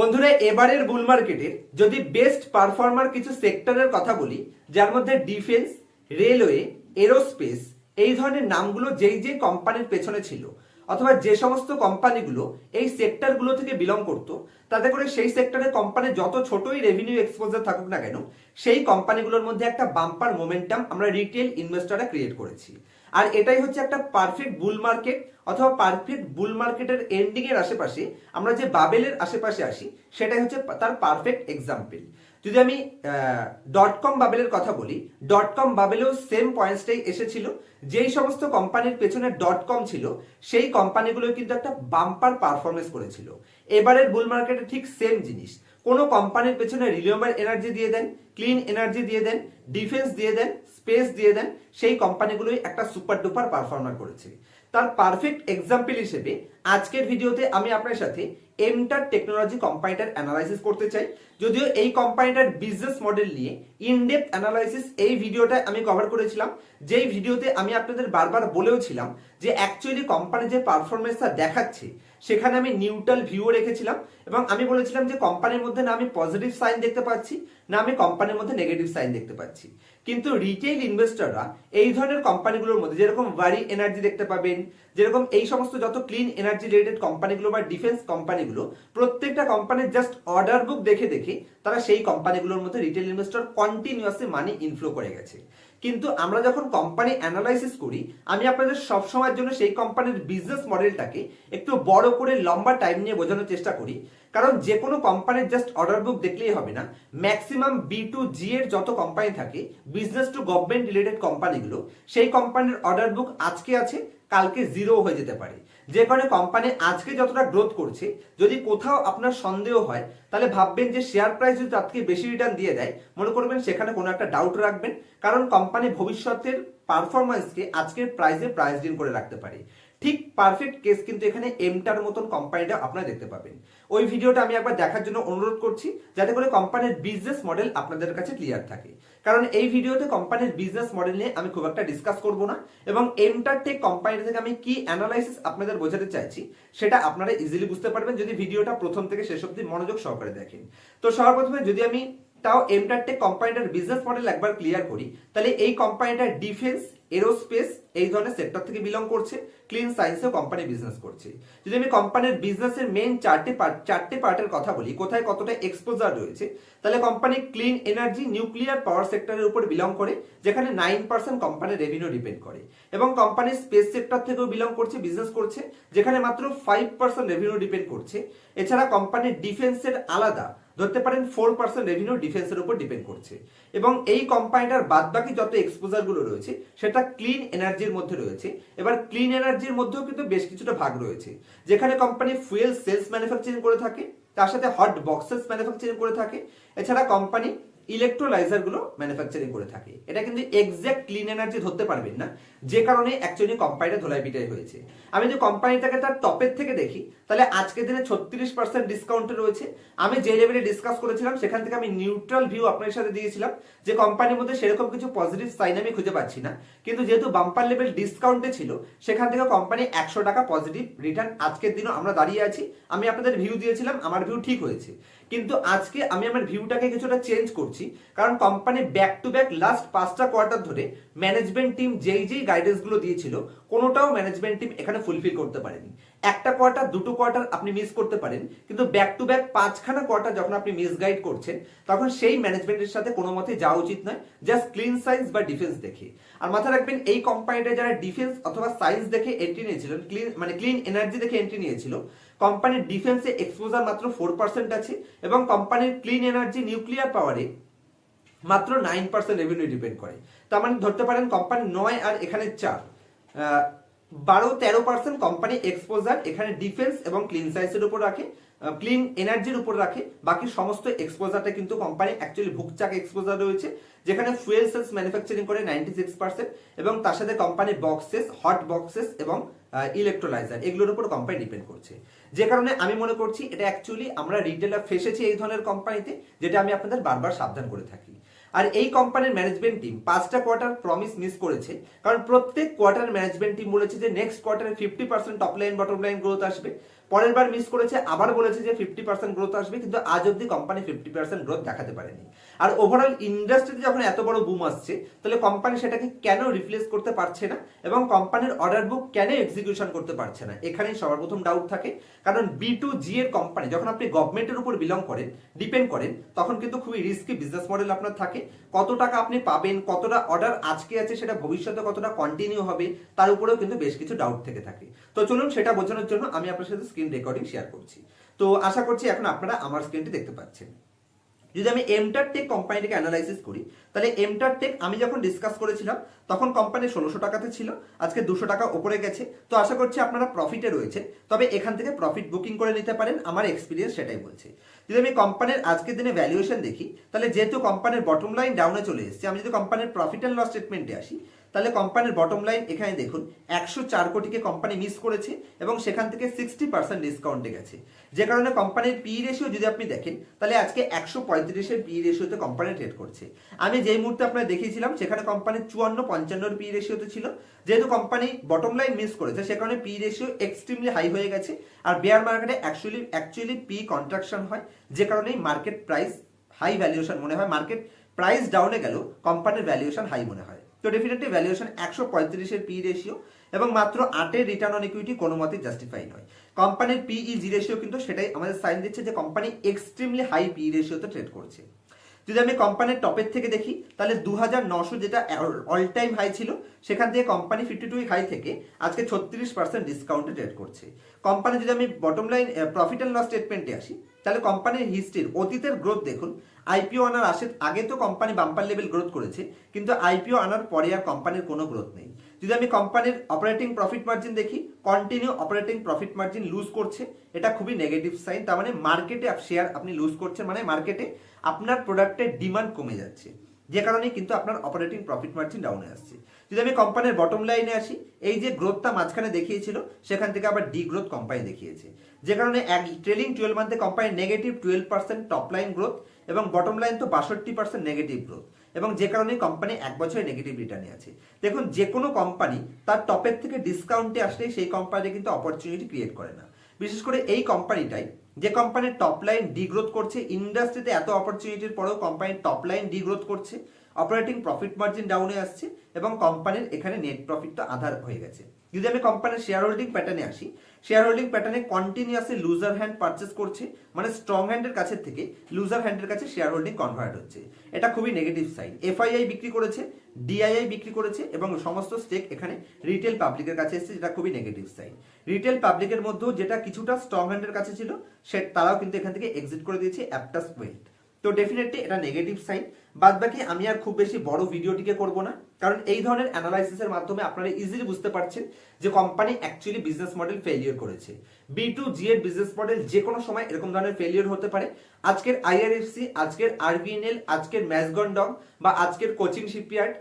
বন্ধুরা, এবারের বুল মার্কেটের যদি বেস্ট পারফর্মার কিছু সেক্টরের কথা বলি, যার মধ্যে ডিফেন্স রেলওয়ে এরোস্পেস এই ধরনের নামগুলো যেই যে কোম্পানির পেছনে ছিল, অথবা যে সমস্ত কোম্পানিগুলো এই সেক্টরগুলো থেকে বিলং করতো, তাতে করে সেই সেক্টরের কোম্পানির যত ছোটই রেভিনিউ এক্সপোজার থাকুক না কেন, সেই কোম্পানিগুলোর মধ্যে একটা বাম্পার মোমেন্টাম আমরা রিটেল ইনভেস্টররা ক্রিয়েট করেছি। আর এটাই হচ্ছে একটা পারফেক্ট বুল মার্কেট অথবা পারফেক্ট বুল মার্কেটের এন্ডিং এর আশেপাশে আমরা যে বাবেলের আশেপাশে আসি, সেটাই হচ্ছে তার পারফেক্ট এক্সাম্পল যদি আমি ডট কম বাবেলের কথা বলি ডট কম বাবেলেও সেম পয়েন্টসটাই এসেছিল। যেই সমস্ত কোম্পানির পেছনে ডট কম ছিল, সেই কোম্পানিগুলো কিন্তু একটা বাম্পার পারফরমেন্স করেছিল। এবারের বুল মার্কেটে ঠিক সেম জিনিস। কোনো কোম্পানির পেছনে রিনিউয়েবল এনার্জি দিয়ে দেন ক্লিন এনার্জি দিয়ে দেন ডিফেন্স দিয়ে দেন স্পেস দিয়ে দেন, সেই কোম্পানিগুলোই একটা সুপার ডুপার পারফর্মার করেছে। তার পারফেক্ট এক্সাম্পল হিসেবে আজকের ভিডিওতে আমি আপনার সাথে এমটার টেকনোলজি কোম্পানিটার অ্যানালাইসিস করতে চাই। যদিও এই কোম্পানিটার বিজনেস মডেল নিয়ে ইনডেপথ অ্যানালাইসিস এই ভিডিওটা আমি কভার করেছিলাম। যেই ভিডিওতে আমি আপনাদের বারবার বলেওছিলাম যে অ্যাকচুয়ালি কোম্পানি যে পারফরমেন্সটা দেখাচ্ছে সেখানে আমি নিউট্রাল ভিউ রেখেছিলাম এবং আমি বলেছিলাম যে কোম্পানির মধ্যে না আমি পজিটিভ সাইন দেখতে পাচ্ছি, না আমি কোম্পানির মধ্যে নেগেটিভ সাইন দেখতে পাচ্ছি। কিন্তু রিটেল ইনভেস্টররা এই ধরনের কোম্পানিগুলোর মধ্যে যেরকম ওয়ারি এনার্জি দেখতে পাবেন, যেরকম এই সমস্ত যত ক্লিন এনার্জি রিলেটেড কোম্পানিগুলো বা ডিফেন্স কোম্পানিগুলো প্রত্যেকটা কোম্পানির জাস্ট অর্ডার বুক দেখে দেখে তারা সেই কোম্পানিগুলোর মধ্যে retail investor continuously money inflow করে গেছে। কিন্তু আমরা যখন কোম্পানি অ্যানালাইসিস করি, আমি আপনাদের সব সময়ের জন্য সেই কোম্পানির বিজনেস মডেলটাকে একটু বড় করে লম্বা টাইম নিয়ে বোঝানোর চেষ্টা করি। কারণ যে কোনো কোম্পানির জাস্ট অর্ডার বুক দেখলেই হবে না। ম্যাক্সিমাম বি টু জি এর যত কোম্পানি থাকে বিজনেস টু গভর্নমেন্ট রিলেটেড কোম্পানিগুলো সেই কোম্পানির অর্ডার বুক আজকে আছে কালকে জিরো হয়ে যেতে পারে। যে কারণে কোম্পানি আজকে যতটা গ্রোথ করছে, যদি কোথাও আপনার সন্দেহ হয়, তাহলে ভাববেন যে শেয়ার প্রাইস যদি আজকে বেশি রিটার্ন দিয়ে দেয়, মনে করবেন সেখানে কোনো একটা ডাউট রাখবেন। কারণ কোম্পানি ভবিষ্যতের পারফরমেন্সকে আজকের প্রাইসে প্রাইস ডিন করে রাখতে পারে। ঠিক পারফেক্ট কেস কিন্তু এখানে এমটার মতন কোম্পানিটা আপনারা দেখতে পাবেন। ওই ভিডিওটা আমি একবার দেখার জন্য অনুরোধ করছি, যাতে করে কোম্পানির বিজনেস মডেল আপনাদের কাছে ক্লিয়ার থাকে। কারণ এই ভিডিওতে কোম্পানির বিজনেস মডেল নিয়ে আমি খুব একটা ডিসকাস করব না, এবং এমটার টেক কোম্পানি থেকে আমি কি অ্যানালাইসিস আপনাদের বোঝাতে চাইছি, সেটা আপনারা ইজিলি বুঝতে পারবেন যদি ভিডিওটা প্রথম থেকে শেষ অব্দি মনোযোগ সহকারে দেখেন। তো সর্বপ্রথমে যদি আমি তাও এমটারটেক কোম্পানিটার বিজনেস মডেল একবার ক্লিয়ার করি। তাহলে এই কোম্পানিটা ডিফেন্স এরোস্পেস এই ধরনের সেক্টর থেকে বিলং করছে। ক্লিন সায়েন্সেও কোম্পানি বিজনেস করছে। যদি আমি কোম্পানির বিজনেসের মেন চারটে পার্ট চারটে পার্টের কথা বলি, কোথায় কতটা এক্সপোজার রয়েছে, তাহলে company clean energy nuclear power সেক্টরের উপর বিলং করে, যেখানে নাইন পার্সেন্ট কোম্পানির রেভিনিউ ডিপেন্ড করে। এবং কোম্পানি স্পেস সেক্টর থেকেও বিলং করছে বিজনেস করছে, যেখানে মাত্র ফাইভ পার্সেন্ট রেভিনিউ ডিপেন্ড করছে। এছাড়া কোম্পানির ডিফেন্সের আলাদা। ধরতে পারেন ফোর পার্সেন্ট রেভিনিউ ডিফেন্সের উপর ডিপেন্ড করছে। এবং এই কোম্পানিটার বাদবাকি যত এক্সপোজারগুলো রয়েছে, সেটা ক্লিন এনার্জির মধ্যে রয়েছে। এবার ক্লিন এনার্জির মধ্যেও কিন্তু বেশ কিছুটা ভাগ রয়েছে। যেখানে কোম্পানি ফুয়েল সেলস ম্যানুফ্যাকচারিং করে থাকে, তার সাথে হট বক্সেস ম্যানুফ্যাকচারিং করে থাকে। এছাড়া কোম্পানি ইলেকট্রোলাইজারগুলো ম্যানুফ্যাকচারিং করে থাকে। এটা কিন্তু এক্সাক্ট ক্লিন এনার্জি ধরতে পারবেন না। যে কারণে অ্যাকচুয়ালি কোম্পানিটা ধোলাই পিটাই হয়েছে। আমি যদি কোম্পানিটাকে তার টপের থেকে দেখি, তাহলে আজকের দিনে ছত্রিশ পার্সেন্ট ডিসকাউন্টে রয়েছে। আমি যে লেভেলে ডিসকাস করেছিলাম, সেখান থেকে আমি নিউট্রাল ভিউ আপনার সাথে দিয়েছিলাম যে কোম্পানির মধ্যে সেরকম কিছু পজিটিভ সাইন আমি খুঁজে পাচ্ছি না। কিন্তু যেহেতু বাম্পার লেভেল ডিসকাউন্টে ছিল, সেখান থেকে কোম্পানি একশো টাকা পজিটিভ রিটার্ন আজকের দিনও আমরা দাঁড়িয়ে আছি। আমি আপনাদের ভিউ দিয়েছিলাম, আমার ভিউ ঠিক হয়েছে। কিন্তু আজকে আমি আমার ভিউটাকে কিছুটা চেঞ্জ করছি। কারণ company back to back last পাঁচটা কোয়ার্টার ধরে ম্যানেজমেন্ট টিম যেই যেই গাইডেন্সগুলো দিয়েছিল, কোনোটাও ম্যানেজমেন্ট টিম এখানে ফুলফিল করতে পারেনি। একটা কোয়ার্টার দুটো কোয়ার্টার আপনি মিস করতে পারেন, কিন্তু ব্যাক টু ব্যাক পাঁচখানা কোয়ার্টার যখন আপনি মিস গাইড করছেন, তখন সেই ম্যানেজমেন্টের সাথে কোনো মতে যাওয়া উচিত নয় জাস্ট ক্লিন সাইন্স বা ডিফেন্স দেখে। আর মাথায় রাখবেন, এই কোম্পানিটা যারা ডিফেন্স অথবা সাইন্স দেখে এন্ট্রি নিয়েছিলেন ক্লিন মানে ক্লিন এনার্জি দেখে এন্ট্রি নিয়েছিল কোম্পানির ডিফেন্সে এক্সপোজার মাত্র ফোর পার্সেন্ট আছে এবং কোম্পানির ক্লিন এনার্জি নিউক্লিয়ার পাওয়ারে মাত্র নাইন পার্সেন্ট রেভিনিউ ডিপেন্ড করে। তার মানে ধরতে পারেন কোম্পানি নয় আর এখানে চার। বারো তেরো পার্সেন্ট কোম্পানি এক্সপোজার এখানে ডিফেন্স এবং ক্লিন সাইজের উপর রাখে। ক্লিন এনার্জির উপর রাখে। বাকি সমস্ত এক্সপোজারটা কিন্তু কোম্পানি অ্যাকচুয়ালি ভুকচাক এক্সপোজার রয়েছে, যেখানে ফুয়েল সেলস ম্যানুফ্যাকচারিং করে নাইনটি সিক্স পার্সেন্ট এবং তার সাথে কোম্পানি বক্সেস হট বক্সেস এবং ইলেকট্রোলাইজার এগুলোর উপর কোম্পানি ডিপেন্ড করছে। যে কারণে আমি মনে করছি এটা অ্যাকচুয়ালি আমরা রিটেলার ফেসেছি এই ধরনের কোম্পানিতে যেটা আমি আপনাদের বারবার সাবধান করে থাকি। আর এই কোম্পানির ম্যানেজমেন্ট টিম পাঁচটা কোয়ার্টার প্রমিস মিস করেছে, কারণ প্রত্যেক কোয়ার্টার ম্যানেজমেন্ট টিম বলেছে যে নেক্সট কোয়ার্টারে fifty percent top line bottom line growth আসবে। পরের বার মিস করেছে, আবার বলেছে যে ফিফটি পার্সেন্ট গ্রোথ আসবে, কিন্তু আজ অব্দি কোম্পানি ফিফটি পার্সেন্ট গ্রোথ দেখাতে পারেনি। আর ওভারঅল ইন্ডাস্ট্রিতে যখন এত বড় বুম আসছে, তাহলে কোম্পানি সেটাকে কেন রিপ্লেস করতে পারছে না? এবং কোম্পানির অর্ডার বুক কেন এক্সিকিউশন করতে পারছে না? এখানেই সবার প্রথম ডাউট থাকে। কারণ বি টু জি এর কোম্পানি যখন আপনি গভর্নমেন্টের উপর বিলং করেন ডিপেন্ড করেন, তখন কিন্তু খুবই রিস্কি বিজনেস মডেল আপনার থাকে। কত টাকা আপনি পাবেন, কতটা অর্ডার আজকে আছে সেটা ভবিষ্যতে কতটা কন্টিনিউ হবে, তার উপরেও কিন্তু বেশ কিছু ডাউট থেকে থাকে। তো চলুন সেটা বোঝানোর জন্য আমি আপনার সাথে স্ক্রিন রেকর্ডিং শেয়ার করছি। তো আশা করছি এখন আপনারা আমার স্ক্রিনটি দেখতে পাচ্ছেন। যদি আমি এমটার টেক কোম্পানিটাকে অ্যানালাইসিস করি, তাহলে এমটার টেক আমি যখন ডিসকাস করেছিলাম, তখন কোম্পানি ষোলোশো টাকাতে ছিল, আজকে দুশো টাকা ওপরে গেছে। তো আশা করছি আপনারা প্রফিটে রয়েছে, তবে এখান থেকে প্রফিট বুকিং করে নিতে পারেন, আমার এক্সপিরিয়েন্স সেটাই বলছে। যদি আমি কোম্পানির আজকের দিনে ভ্যালুয়েশন দেখি, তাহলে যেহেতু কোম্পানির বটম লাইন ডাউনে চলে এসেছে, আমি যদি কোম্পানির প্রফিট অ্যান্ড লস স্টেটমেন্টে আসি তাহলে কোম্পানির বটম লাইন এখানে দেখুন, একশো চার কোটিকে কোম্পানি মিস করেছে এবং সেখান থেকে সিক্সটি পার্সেন্ট ডিসকাউন্টে গেছে। যে কারণে কোম্পানির পি রেশিও যদি আপনি দেখেন, তাহলে আজকে একশো পঁয়ত্রিশের পি রেশিওতে কোম্পানি ট্রেড করছে। আমি যেই মুহূর্তে আপনার দেখিয়েছিলাম, সেখানে কোম্পানির চুয়ান্ন পঞ্চান্নর পি রেশিওতে ছিল। যেহেতু কোম্পানি বটম লাইন মিস করেছে, সে কারণে পি রেশিও এক্সট্রিমলি হাই হয়ে গেছে। আর বেয়ার মার্কেটে অ্যাকচুয়ালি অ্যাকচুয়ালি পি কন্ট্রাকশন হয়। যে কারণেই মার্কেট প্রাইস হাই ভ্যালুয়েশন মনে হয়। মার্কেট প্রাইস ডাউনে গেল কোম্পানির ভ্যালুয়েশন হাই মনে হয়। তো ডেফিনেটলি ভ্যালুয়েশন একশো পঁয়ত্রিশের পি রেশিও এবং মাত্র আটের রিটার্ন অন ইকুইটি কোনো মতে জাস্টিফাই নয়। কোম্পানির পিই জি রেশিও কিন্তু সেটাই আমাদের সাইন দিচ্ছে যে কোম্পানি এক্সট্রিমলি হাই পি রেশিওতে ট্রেড করছে। যদি আমি কোম্পানির টপের থেকে দেখি, তাহলে দু যেটা অল টাইম হাই ছিল, সেখান থেকে কোম্পানি ফিফটি টু হাই থেকে আজকে ছত্রিশ পার্সেন্ট ডিসকাউন্টে ট্রেড করছে। কোম্পানি যদি আমি bottom line profit and loss স্টেটমেন্টে আসি, তাহলে কোম্পানির হিস্ট্রির অতীতের গ্রোথ দেখুন। আইপিও আনার আসে, আগে তো কোম্পানি বাম্পার লেভেল গ্রোথ করেছে, কিন্তু আইপিও আনার পরে আর কোম্পানির কোনো গ্রোথ নেই। যদি আমি কোম্পানির অপারেটিং প্রফিট মার্জিন দেখি continue operating profit margin lose করছে, এটা খুবই নেগেটিভ সাইন তার মানে মার্কেটে শেয়ার আপনি লুজ করছেন মানে মার্কেটে আপনার প্রোডাক্টের ডিমান্ড কমে যাচ্ছে। যে কারণে কিন্তু আপনার অপারেটিং প্রফিট মার্জিন ডাউনে আসছে। যদি আমি কোম্পানির বটম লাইনে আসি, এই যে গ্রোথটা মাঝখানে দেখিয়েছিল, সেখান থেকে আবার ডি গ্রোথ কোম্পানি দেখিয়েছে। যে কারণে এক ট্রেলিং টুয়েলভ মান্থে কোম্পানির negative twelve percent top line growth এবং বটম লাইন তো বাষট্টি পার্সেন্ট নেগেটিভ গ্রোথ এবং যে কারণে কোম্পানি এক বছরে নেগেটিভ রিটার্নে আছে। দেখুন যে কোনো কোম্পানি তার টপের থেকে ডিসকাউন্টে আসলেই সেই কোম্পানি কিন্তু অপরচুনিটি ক্রিয়েট করে না। বিশেষ করে এই কোম্পানিটাই যে কোম্পানির টপ লাইন ডিগ্রোথ করছে ইন্ডাস্ট্রিতে এত অপরচুনিটির পরেও কোম্পানির টপ লাইন ডিগ্রোথ করছে অপারেটিং প্রফিট মার্জিন ডাউনে আসছে এবং কোম্পানির এখানে নেট প্রফিটটা আধার হয়ে গেছে। যদি আমি কোম্পানির শেয়ার হোল্ডিং প্যাটার্নে আসি শেয়ার হোল্ডিং প্যাটার্নে কন্টিনিউয়াসলি লুজার হ্যান্ড পারচেস করছে মানে স্ট্রং হ্যান্ডের কাছে থেকে লুজার হ্যান্ডের কাছে শেয়ার হোল্ডিং কনভার্ট হচ্ছে। এটা খুবই নেগেটিভ সাইড এফআইআই বিক্রি করেছে ডিআইআই বিক্রি করেছে এবং সমস্ত স্টেক এখানে রিটেল পাবলিকের কাছে এসেছে, যেটা খুবই নেগেটিভ সাইন রিটেল পাবলিকের মধ্যেও যেটা কিছুটা স্ট্রং হ্যান্ডের কাছে ছিল, সে তারাও কিন্তু এখান থেকে এক্সিট করে দিয়েছে অ্যাপটাস ওয়েল্ট তো ডেফিনেটলি এটা নেগেটিভ সাইড বাদ বাকি আমি আর খুব বেশি বড় ভিডিওটিকে করব না, কারণ এই ধরনের অ্যানালাইসিসের মাধ্যমে আপনারা ইজিলি বুঝতে পারছেন যে company actually business model failure করেছে। বি টু জি এর বিজনেস মডেল যে কোনো সময় এরকম ধরনের ফেলিওর হতে পারে। আজকের আইআরএফসি আজকের আরবিএনএল আজকের ম্যাসগন্ডং বা আজকের কোচিং শিপইয়ার্ড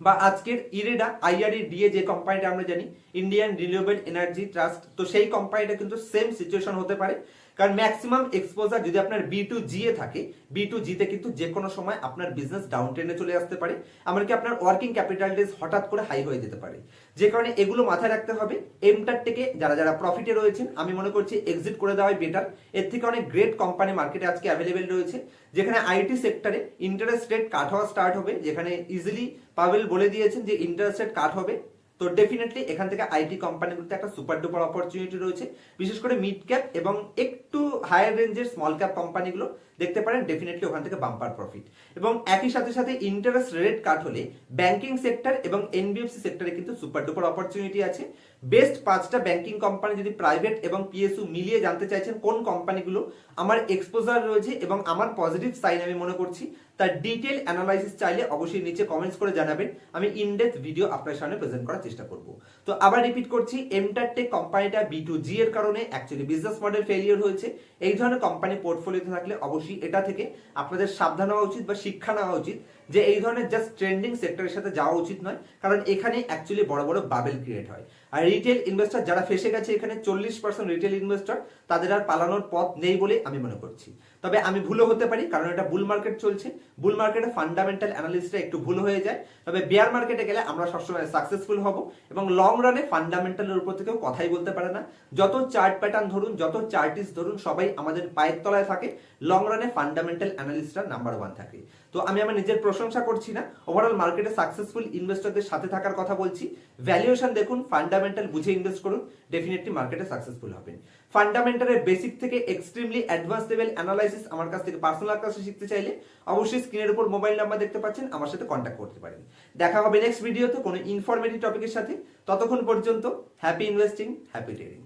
বা আজকের ইরেডা আইআরই ডিএ যে কোম্পানিটা আমরা জানি ইন্ডিয়ান রিনিউয়েবল এনার্জি ট্রাস্ট তো সেই কোম্পানিটা কিন্তু সেম সিচুয়েশন হতে পারে। কারণ ম্যাক্সিমাম এক্সপোজার যদি আপনার বি টু জি এ থাকে বি টু জিতে কিন্তু যে কোনো সময় আপনার বিজনেস ডাউন ট্রেনে চলে আসতে পারে, এমনকি আপনার ওয়ার্কিং ক্যাপিটাল ডেজ হঠাৎ করে হাই হয়ে যেতে পারে। যে কারণে এগুলো মাথায় রাখতে হবে এমটার থেকে যারা যারা প্রফিটে রয়েছেন, আমি মনে করছি এক্সিট করে দেওয়াই বেটার এর থেকে অনেক গ্রেট কোম্পানি মার্কেটে আজকে অ্যাভেলেবেল রয়েছে, যেখানে আইটি সেক্টরে ইন্টারেস্ট রেট কাট হওয়া স্টার্ট হবে, যেখানে ইজিলি পাবেল বলে দিয়েছেন যে ইন্টারেস্ট রেট কাট হবে। তো ডেফিনেটলি এখান থেকে আইটি কোম্পানিগুলোতে একটা সুপার ডুপার অপরচুনিটি রয়েছে। বিশেষ করে মিড ক্যাপ এবং একটু হায়ার রেঞ্জের স্মল ক্যাপ কোম্পানিগুলো দেখতে পারেন ডেফিনেটলি ওখান থেকে বাম্পার প্রফিট এবং একই সাথে সাথে ইন্টারেস্ট রেট কাট হলে ব্যাংকিং সেক্টর এবং এনবিএফসি সেক্টরে কিন্তু সুপার ডুপার অপরচুনিটি আছে। বেস্ট পাঁচটা ব্যাংকিং কোম্পানি যদি প্রাইভেট এবং পিএসইউ মিলিয়ে জানতে চাইছেন কোন কোম্পানিগুলো আমার এক্সপোজার রয়েছে এবং আমার পজিটিভ সাইন আমি মনে করছি, তার ডিটেল অ্যানালাইসিস চাইলে অবশ্যই নিচে কমেন্টস করে জানাবেন, আমি ইনডেপথ ভিডিও আপনার সামনে প্রেজেন্ট করার চেষ্টা করব। তো আবার রিপিট করছি এমটারটেক কোম্পানিটা বি টু জি এর কারণে অ্যাকচুয়ালি বিজনেস মডেল ফেলিওর হয়েছে। এই ধরনের কোম্পানি পোর্টফোলিওতে থাকলে অবশ্যই এটা থেকে আপনাদের সাবধান হওয়া উচিত বা শিক্ষা নেওয়া উচিত। যে এই ধরনের জাস্ট ট্রেন্ডিং সেক্টরের সাথে যাওয়া উচিত নয়, কারণ এখানে অ্যাকচুয়ালি বড় বড় বাবেল ক্রিয়েট হয়। আর রিটেল ইনভেস্টর যারা ফেসে গেছে, এখানে চল্লিশ পার্সেন্ট রিটেল ইনভেস্টর তাদের আর পালানোর পথ নেই বলে আমি মনে করছি। তবে আমি ভুলও হতে পারি, কারণ এটা বুল মার্কেট চলছে। বুল মার্কেটে ফান্ডামেন্টাল অ্যানালিসিসটা একটু ভুল হয়ে যায়। তবে বেয়ার মার্কেটে গেলে আমরা সবসময় সাকসেসফুল হব এবং লং রানে ফান্ডামেন্টালের উপর থেকেও কথাই বলতে পারে না। যত চার্ট প্যাটার্ন ধরুন, যত চার্টিস ধরুন, সবাই আমাদের পায়ের তলায় থাকে। লং রানে ফান্ডামেন্টাল অ্যানালিস্টটা নাম্বার ওয়ান থাকে। তো আমি আমার নিজের প্রশংসা করছি না। ওভারঅল মার্কেটে সাকসেসফুল ইনভেস্টরদের সাথে থাকার কথা বলছি। ভ্যালুয়েশন দেখুন ফান্ডামেন্টাল বুঝে ইনভেস্ট করুন ডেফিনেটলি মার্কেটে সাকসেসফুল হবেন। ফান্ডামেন্টালের বেসিক থেকে এক্সট্রিমলি অ্যাডভান্স লেভেল অ্যানালাইসিস আমার কাছ থেকে পার্সোনাল কাছে শিখতে চাইলে অবশ্যই স্ক্রিনের উপর মোবাইল নাম্বার দেখতে পাচ্ছেন, আমার সাথে কন্ট্যাক্ট করতে পারেন। দেখা হবে নেক্সট ভিডিওতে কোনো ইনফরমেটিভ টপিকের সাথে। ততক্ষণ পর্যন্ত হ্যাপি ইনভেস্টিং হ্যাপি ট্রেডিং